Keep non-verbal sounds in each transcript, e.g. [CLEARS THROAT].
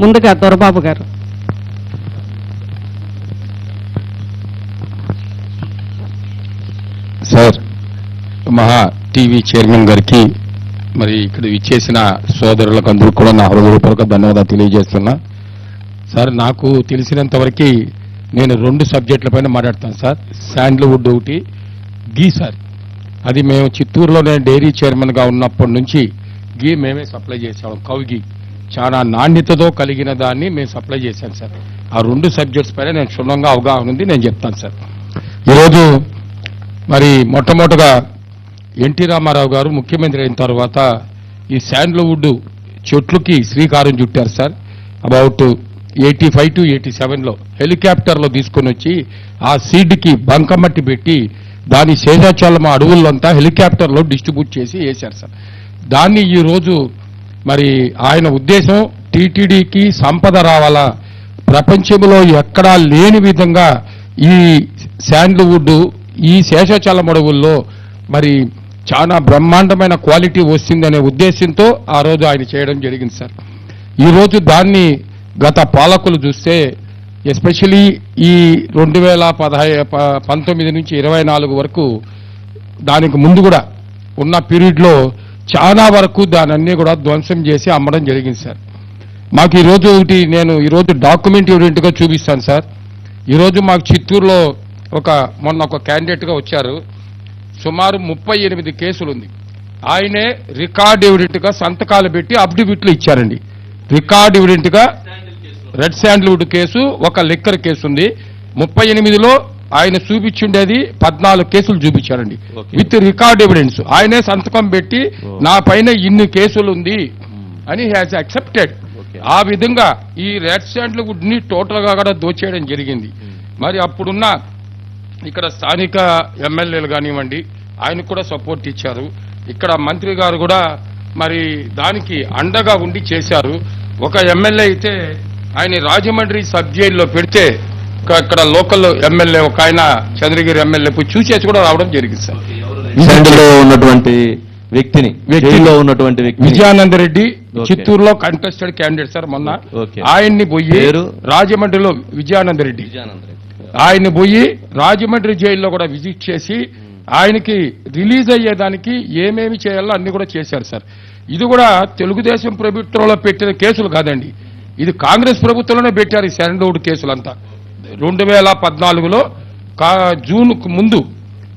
ముందుగా దొరబాబు గారు. సార్ మహా టీవీ చైర్మన్ గారికి మరి ఇక్కడ ఇచ్చేసిన సోదరులకు అందరూ కూడా నా హృదయపూర్వక ధన్యవాదాలు తెలియజేస్తున్నా. సార్ నాకు తెలిసినంత వరకు నేను రెండు సబ్జెక్టుల పైన మాట్లాడతాను సార్. శాండ్ల్వుడ్ ఒకటి గీ సార్. అది మేము చిత్తూరులోనే డైరీ చైర్మన్గా ఉన్నప్పటి నుంచి గీ మేమే సప్లై చేసాం కౌ గీ. చాలా నాణ్యతతో కలిగిన దాన్ని మేము సప్లై చేశాం సార్. ఆ రెండు సబ్జెక్ట్స్ పైన నేను క్షుణ్ణంగా అవగాహన ఉంది నేను చెప్తాను సార్. ఈరోజు మరి మొట్టమొదటగా ఎన్టీ రామారావు గారు ముఖ్యమంత్రి అయిన తర్వాత ఈ శాండ్లవుడ్ చెట్లుకి శ్రీకారం చుట్టారు sir. About eighty five to eighty సెవెన్లో హెలికాప్టర్లో తీసుకొని వచ్చి ఆ సీడ్కి బంకమట్టి పెట్టి దాని శేషాచలం అడవులంతా హెలికాప్టర్లో డిస్ట్రిబ్యూట్ చేసి వేశారు సార్. దాన్ని ఈ రోజు మరి ఆయన ఉద్దేశం టీటీడీకి సంపద రావాలా? ప్రపంచంలో ఎక్కడా లేని విధంగా ఈ శాండ్ల్వుడ్ ఈ శేషాచలం అడవుల్లో మరి చాలా బ్రహ్మాండమైన క్వాలిటీ వస్తుందనే ఉద్దేశంతో ఆ రోజు ఆయన చేయడం జరిగింది సార్. ఈరోజు దాన్ని గత పాలకులు చూస్తే ఎస్పెషలీ ఈ రెండు వేల పదహై పంతొమ్మిది నుంచి ఇరవై నాలుగు వరకు దానికి ముందు కూడా ఉన్న పీరియడ్లో చాలా వరకు దానన్నీ కూడా ధ్వంసం చేసి అమ్మడం జరిగింది సార్. మాకు ఈరోజు ఒకటి నేను ఈరోజు డాక్యుమెంట్ యూనిట్గా చూపిస్తాను సార్. ఈరోజు మాకు చిత్తూరులో ఒక మొన్న ఒక క్యాండిడేట్గా వచ్చారు. సుమారు ముప్పై ఎనిమిది కేసులు ఉంది ఆయనే రికార్డ్ ఎవిడెంట్గా సంతకాలు పెట్టి అఫిడవిట్లు ఇచ్చారండి. రికార్డ్ ఎవిడెంట్గా రెడ్ శాండ్ల్వుడ్ కేసు ఒక లిక్కర్ కేసు ఉంది ముప్పై ఎనిమిదిలో ఆయన చూపించుండేది పద్నాలుగు కేసులు చూపించారండి. విత్ రికార్డ్ ఎవిడెన్స్ ఆయనే సంతకం పెట్టి. నా పైన ఇన్ని కేసులు ఉంది అని హ్యాస్ అక్సెప్టెడ్. ఆ విధంగా ఈ రెడ్ శాండ్ల్వుడ్ని టోటల్గా కూడా దోచేయడం జరిగింది. మరి అప్పుడున్న ఇక్కడ స్థానిక ఎమ్మెల్యేలు కానివ్వండి ఆయనకు కూడా సపోర్ట్ ఇచ్చారు. ఇక్కడ మంత్రి గారు కూడా మరి దానికి అండగా ఉండి చేశారు. ఒక ఎమ్మెల్యే అయితే ఆయన రాజమండ్రి సబ్ జైల్లో పెడితే ఇక్కడ లోకల్ ఎమ్మెల్యే ఒక ఆయన చంద్రగిరి ఎమ్మెల్యే పోయి చూసేసి కూడా రావడం జరిగింది సార్ సెంటర్లో ఉన్నటువంటి వ్యక్తిని. జైల్లో ఉన్నటువంటి వ్యక్తి విజయానంద రెడ్డి. చిత్తూరులో కంటెస్టెడ్ క్యాండిడేట్ సార్ మొన్న. ఆయన్ని పోయి? రాజమండ్రిలో విజయానంద రెడ్డి ఆయన్ని పోయి రాజమండ్రి జైల్లో కూడా విజిట్ చేసి ఆయనకి రిలీజ్ అయ్యేదానికి ఏమేమి చేయాలో అన్ని కూడా చేశారు సార్ ఇది కూడా తెలుగుదేశం ప్రభుత్వంలో పెట్టిన కేసులు కాదండి ఇది కాంగ్రెస్ ప్రభుత్వంలోనే పెట్టారు ఈ శాండోడ్ కేసులంతా రెండు వేల పద్నాలుగులో కా- జూన్కు ముందు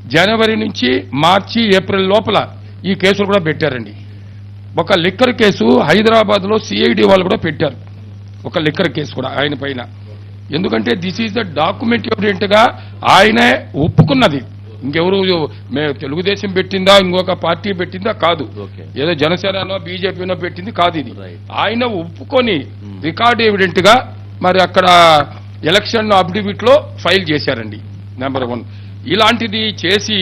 జనవరి నుంచి మార్చి ఏప్రిల్ లోపల ఈ కేసులు కూడా పెట్టారండి. ఒక లిక్కర్ కేసు హైదరాబాద్లో సిఐడి వాళ్ళు కూడా పెట్టారు. ఒక లిక్కర్ కేసు కూడా ఆయన పైన. ఎందుకంటే దిస్ ఈజ్ ద డాక్యుమెంట్ ఎవిడెంట్గా ఆయనే ఒప్పుకున్నది. ఇంకెవరు మే తెలుగుదేశం పెట్టిందా ఇంకొక పార్టీ పెట్టిందా కాదు. ఏదో జనసేననో బీజేపీనో పెట్టింది కాదు ఇది. ఆయన ఒప్పుకొని రికార్డ్ ఎవిడెంట్గా మరి అక్కడ ఎలక్షన్ అఫిడవిట్లో ఫైల్ చేశారండి నెంబర్ వన్. ఇలాంటిది చేసి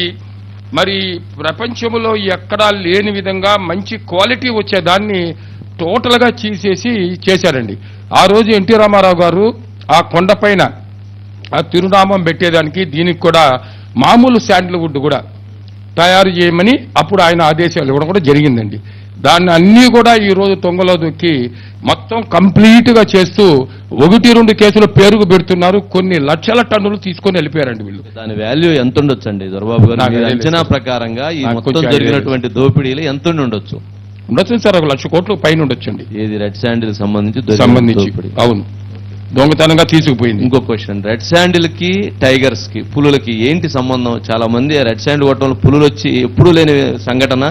మరి ప్రపంచంలో ఎక్కడా లేని విధంగా మంచి క్వాలిటీ వచ్చేదాన్ని టోటల్గా చీసేసి చేశారండి. ఆ రోజు ఎన్టీ రామారావు గారు ఆ కొండపైన ఆ తిరునామం పెట్టేదానికి దీనికి కూడా మామూలు శాండిల్వుడ్ కూడా తయారు చేయమని అప్పుడు ఆయన ఆదేశాలు ఇవ్వడం కూడా జరిగిందండి. దాన్ని అన్నీ కూడా ఈ రోజు తొంగలో దొక్కి మొత్తం కంప్లీట్గా చేస్తూ ఒకటి రెండు కేసులు పేరుకు పెడుతున్నారు. కొన్ని లక్షల టన్నులు తీసుకొని వెళ్ళిపోయారండి వీళ్ళు. దాని వాల్యూ ఎంత ఉండొచ్చండి? దొరబాబు గారు అంచనా. ప్రకారంగా ఈ మొత్తం జరిగినటువంటి దోపిడీలు ఎంత ఉండి ఉండొచ్చు? ఉండొచ్చు సార్ ఒక లక్ష కోట్లు పైన ఉండొచ్చండి. ఏది రెడ్ శాండిల్ సంబంధించి సంబంధించి. అవును. దొంగతనంగా తీసుకుపోయింది ఇంకో క్వశ్చన్ రెడ్ శాండిల్కి టైగర్స్కి పులులకి ఏంటి సంబంధం? చాలా మంది రెడ్ శాండిల్ కొట్టడంలో పులులు వచ్చి ఎప్పుడూ లేని సంఘటన.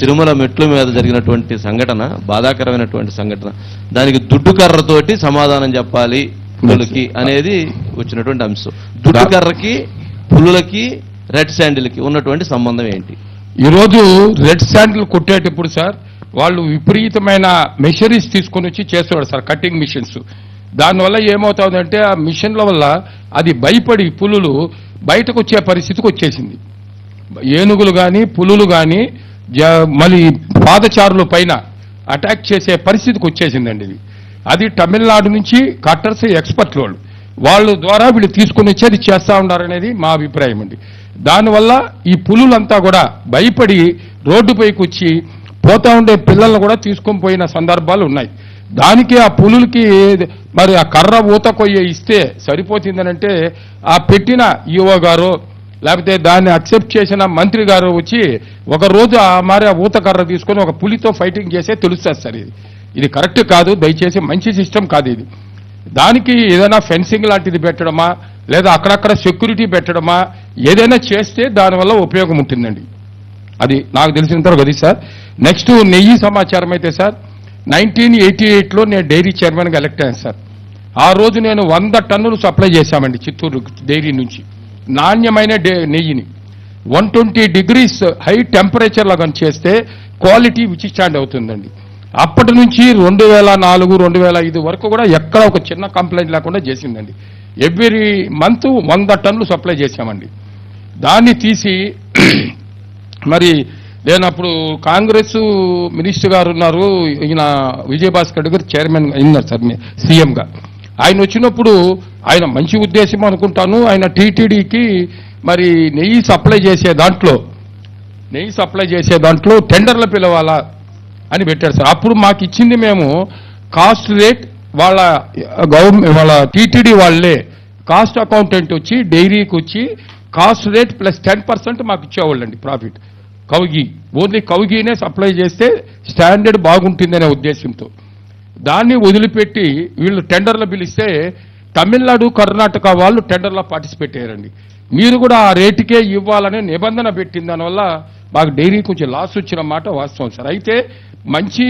తిరుమల మెట్ల మీద జరిగినటువంటి సంఘటన బాధాకరమైనటువంటి సంఘటన. దానికి దుడ్డు కర్రతోటి సమాధానం చెప్పాలి పులులకి అనేది వచ్చినటువంటి అంశం. దుడ్డు కర్రకి పులులకి రెడ్ శాండిల్కి ఉన్నటువంటి సంబంధం ఏంటి? ఈరోజు రెడ్ శాండిల్ కొట్టేటప్పుడు సార్ వాళ్ళు విపరీతమైన మెషరీస్ తీసుకొని వచ్చి చేసేవాడు సార్ కటింగ్ మిషన్స్ దానివల్ల ఏమవుతుందంటే ఆ మిషన్ల వల్ల అది భయపడి పులులు బయటకు వచ్చే పరిస్థితికి వచ్చేసింది ఏనుగులు కానీ పులులు కానీ మళ్ళీ పాదచారుల పైన అటాక్ చేసే పరిస్థితికి వచ్చేసిందండి ఇది. అది తమిళనాడు నుంచి కట్టర్స్ ఎక్స్పర్ట్ వాళ్ళు. వాళ్ళ ద్వారా వీళ్ళు తీసుకుని వచ్చి అది చేస్తూ ఉన్నారనేది మా అభిప్రాయం అండి. దానివల్ల ఈ పులులంతా కూడా భయపడి రోడ్డుపైకి వచ్చి పోతా ఉండే పిల్లలను కూడా తీసుకొని పోయిన సందర్భాలు ఉన్నాయి. దానికి ఆ పులులకి మరి ఆ కర్ర ఊత కొయ్య ఇస్తే సరిపోతుందనంటే ఆ పెట్టిన ఈఓ గారు లేకపోతే దాన్ని అక్సెప్ట్ చేసిన మంత్రి గారు వచ్చి ఒక రోజు ఆ మరి ఆ ఊత కర్ర తీసుకొని ఒక పులితో ఫైటింగ్ చేసే తెలుస్తుంది సార్ ఇది. ఇది కరెక్ట్ కాదు దయచేసి మంచి సిస్టమ్ కాదు ఇది. దానికి ఏదైనా ఫెన్సింగ్ లాంటిది పెట్టడమా లేదా అక్కడక్కడ సెక్యూరిటీ పెట్టడమా ఏదైనా చేస్తే దానివల్ల ఉపయోగం ఉంటుందండి. అది నాకు తెలిసినంతవరకు అది సార్. నెక్స్ట్ నెయ్యి సమాచారం అయితే సార్ నైన్టీన్ ఎయిటీ ఎయిట్లో నేను డైరీ చైర్మన్గా ఎలక్ట్ అయ్యాను సార్. ఆ రోజు నేను వంద టన్నులు సప్లై చేశామండి చిత్తూరు డైరీ నుంచి. నాణ్యమైన డే- నెయ్యిని. వన్ ట్వంటీ డిగ్రీస్ హై టెంపరేచర్లో కానీ చేస్తే క్వాలిటీ విచిస్టాండ్ అవుతుందండి. అప్పటి నుంచి రెండు వేల నాలుగు రెండు వేల ఐదు వరకు కూడా ఎక్కడ ఒక చిన్న కంప్లైంట్ లేకుండా చేసిందండి. ఎవ్రీ మంత్ వంద టన్నులు సప్లై చేశామండి. దాన్ని తీసి [CLEARS THROAT] మరి నేను అప్పుడు కాంగ్రెస్ మినిస్టర్ గారు ఉన్నారు ఈయన విజయభాస్కర్ గారు చైర్మన్ అయినారు సార్ సీఎంగా. ఆయన వచ్చినప్పుడు ఆయన మంచి ఉద్దేశం అనుకుంటాను ఆయన టీటీడీకి మరి నెయ్యి సప్లై చేసే దాంట్లో నెయ్యి సప్లై చేసే దాంట్లో టెండర్లు పిలవాలా అని పెట్టారు సార్. అప్పుడు మాకు ఇచ్చింది మేము కాస్ట్ రేట్ వాళ్ళ గవర్నమెంట్ వాళ్ళ టీటీడీ వాళ్ళే కాస్ట్ అకౌంటెంట్ వచ్చి డైరీకి వచ్చి cost rate plus ten percent మాకు ఇచ్చేవాళ్ళండి ప్రాఫిట్. కౌగి. ఓన్లీ కౌగినే సప్లై చేస్తే స్టాండర్డ్ బాగుంటుందనే ఉద్దేశంతో. దాన్ని వదిలిపెట్టి వీళ్ళు టెండర్లు పిలిస్తే తమిళనాడు కర్ణాటక వాళ్ళు టెండర్లో పార్టిసిపేట్ అయ్యారండి. మీరు కూడా ఆ రేటుకే ఇవ్వాలనే నిబంధన పెట్టిన దానివల్ల మాకు డైరీ కొంచెం లాస్ వచ్చిన మాట వాస్తవం సార్. అయితే మంచి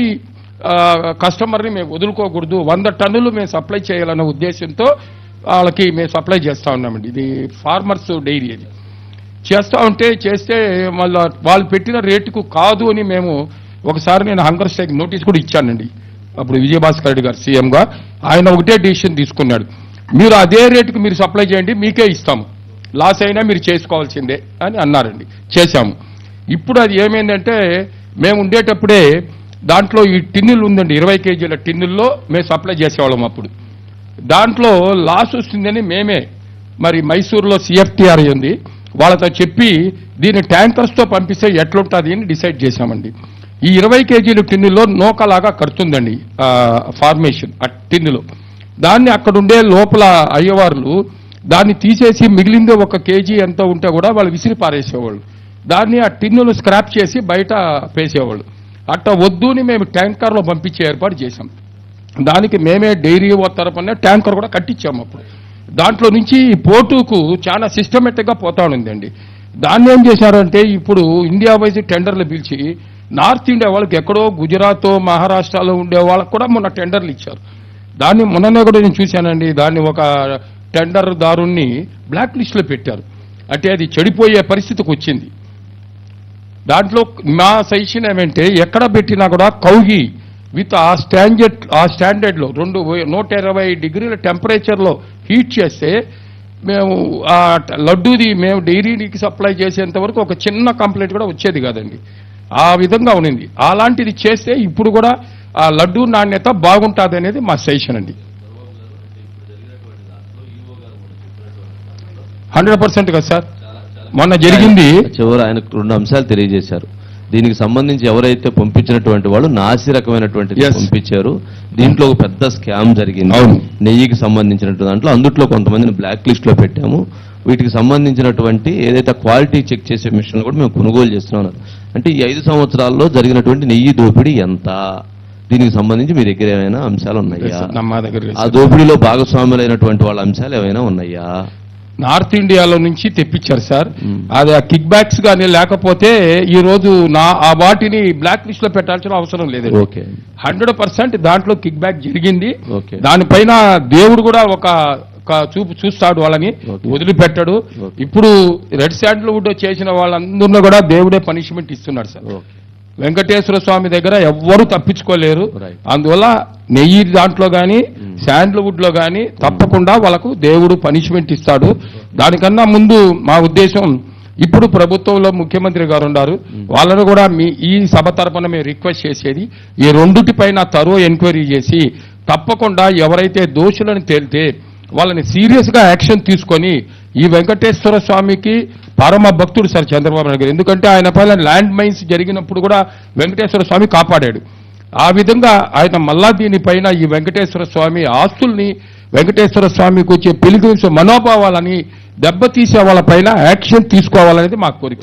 కస్టమర్ని మేము వదులుకోకూడదు. వంద టన్నులు మేము సప్లై చేయాలనే ఉద్దేశంతో వాళ్ళకి మేము సప్లై చేస్తా ఉన్నామండి. ఇది ఫార్మర్స్ డైరీ అది. చేస్తా ఉంటే చేస్తే మళ్ళా వాళ్ళు పెట్టిన రేటుకు కాదు అని మేము ఒకసారి నేను హంగర్ స్ట్రైక్ నోటీస్ కూడా ఇచ్చానండి. అప్పుడు విజయభాస్కర్ రెడ్డి గారు సీఎంగా ఆయన ఒకటే డిసిషన్ తీసుకున్నాడు. మీరు అదే రేటుకు మీరు సప్లై చేయండి మీకే ఇస్తాము. లాస్ అయినా మీరు చేసుకోవాల్సిందే అని అన్నారండి. చేశాము. ఇప్పుడు అది ఏమైందంటే మేము ఉండేటప్పుడే దాంట్లో ఈ టిన్నులు ఉందండి. ఇరవై కేజీల టిన్నుల్లో మేము సప్లై చేసేవాళ్ళం అప్పుడు. దాంట్లో లాస్ వస్తుందని మేమే మరి మైసూరులో సిఎఫ్టీఆర్ ఉంది. వాళ్ళతో చెప్పి దీన్ని ట్యాంకర్స్తో పంపిస్తే ఎట్లుంటుంది అని డిసైడ్ చేశామండి. ఈ ఇరవై కేజీల టిన్నులో నూకలాగా కడుతుందండి ఫార్మేషన్ ఆ టిన్నులో. దాన్ని అక్కడుండే లోపల అయ్యవార్లు దాన్ని తీసేసి మిగిలిందే ఒక కేజీ ఎంత ఉంటే కూడా వాళ్ళు విసిరి పారేసేవాళ్ళు. దాన్ని ఆ టిన్నులు స్క్రాప్ చేసి బయట పేసేవాళ్ళు. అట్ట వద్దుని మేము ట్యాంకర్లో పంపించే ఏర్పాటు చేశాం. దానికి మేమే డైరీ తరపున ట్యాంకర్ కూడా కట్టించాము అప్పుడు. దాంట్లో నుంచి ఈ పోటుకు చాలా సిస్టమేటిక్గా పోతా ఉందండి దాన్ని ఏం చేశారంటే ఇప్పుడు ఇండియా వైజ్ టెండర్లు పిలిచి నార్త్ ఇండియా వాళ్ళకి ఎక్కడో గుజరాత్ మహారాష్ట్రలో ఉండే వాళ్ళకి కూడా మొన్న టెండర్లు ఇచ్చారు. దాన్ని మొన్ననే కూడా నేను చూశానండి. దాన్ని ఒక టెండర్ దారుణ్ణి బ్లాక్ లిస్ట్లో పెట్టారు. అంటే అది చెడిపోయే పరిస్థితికి వచ్చింది. దాంట్లో మా సజెషన్ ఏమంటే ఎక్కడ పెట్టినా కూడా కౌగి విత్ ఆ స్టాండర్డ్ ఆ స్టాండర్డ్లో రెండు నూట ఇరవై డిగ్రీల టెంపరేచర్లో హీట్ చేస్తే మేము ఆ లడ్డూది మేము డైరీకి సప్లై చేసేంత వరకు ఒక చిన్న కంప్లైంట్ కూడా వచ్చేది కాదండి. ఆ విధంగా ఉన్నింది. అలాంటిది చేస్తే ఇప్పుడు కూడా ఆ లడ్డూ నాణ్యత బాగుంటుంది అనేది మా సజెషన్ అండి. హండ్రెడ్ పర్సెంట్ కదా సార్? మొన్న జరిగింది. చివరి ఆయనకు రెండు అంశాలు తెలియజేశారు. దీనికి సంబంధించి ఎవరైతే పంపించినటువంటి వాళ్ళు నాసి రకమైనటువంటి. పంపించారు. దీంట్లో ఒక పెద్ద స్కామ్ జరిగింది. నెయ్యికి సంబంధించినటువంటి దాంట్లో అందుట్లో కొంతమందిని బ్లాక్ లిస్ట్లో పెట్టాము. వీటికి సంబంధించినటువంటి ఏదైతే క్వాలిటీ చెక్ చేసే మిషన్ కూడా మేము కొనుగోలు చేస్తున్నాం అంటే ఈ ఐదు సంవత్సరాల్లో జరిగినటువంటి నెయ్యి దోపిడీ ఎంత? దీనికి సంబంధించి మీ దగ్గర ఏమైనా అంశాలు ఉన్నాయా? ఆ దోపిడీలో భాగస్వాములైనటువంటి వాళ్ళ అంశాలు ఏమైనా ఉన్నాయా? నార్త్ ఇండియాలో నుంచి తెప్పించారు సార్. అది ఆ కిక్ బ్యాక్స్ కానీ లేకపోతే ఈ రోజు నా ఆ వాటిని బ్లాక్ లిస్ట్లో పెట్టాల్సిన అవసరం లేదండి ఓకే హండ్రెడ్ పర్సెంట్ దాంట్లో కిక్ బ్యాక్ జరిగింది. దానిపైన దేవుడు కూడా ఒక చూపు చూస్తాడు వాళ్ళని. వదిలిపెట్టాడు. ఇప్పుడు రెడ్ శాండల్వుడ్ చేసిన వాళ్ళందరినీ కూడా దేవుడే పనిష్మెంట్ ఇస్తున్నాడు సార్ వెంకటేశ్వర స్వామి దగ్గర ఎవ్వరూ తప్పించుకోలేరు. అందువల్ల నెయ్యి దాంట్లో కానీ శాండల్వుడ్లో కానీ తప్పకుండా వాళ్ళకు దేవుడు పనిష్మెంట్ ఇస్తాడు. దానికన్నా ముందు మా ఉద్దేశం ఇప్పుడు ప్రభుత్వంలో ముఖ్యమంత్రి గారు ఉన్నారు. వాళ్ళను కూడా మీ ఈ సభ తరపున మేము రిక్వెస్ట్ చేసేది ఈ రెండుటిపైన తరో ఎంక్వైరీ చేసి తప్పకుండా ఎవరైతే దోషులను తేలితే వాళ్ళని సీరియస్గా యాక్షన్ తీసుకొని ఈ వెంకటేశ్వర స్వామికి పరమ భక్తుడు సార్ చంద్రబాబు నాయుడు గారు. ఎందుకంటే ఆయన పైన ల్యాండ్ మైన్స్ జరిగినప్పుడు కూడా వెంకటేశ్వర స్వామి కాపాడాడు. ఆ విధంగా ఆయన మళ్ళా దీనిపైన ఈ వెంకటేశ్వర స్వామి ఆస్తుల్ని వెంకటేశ్వర స్వామికి వచ్చే పిలిగ్రిమ్స్ మనోభావాలని దెబ్బతీసే వాళ్ళపైన యాక్షన్ తీసుకోవాలనేది మా కోరిక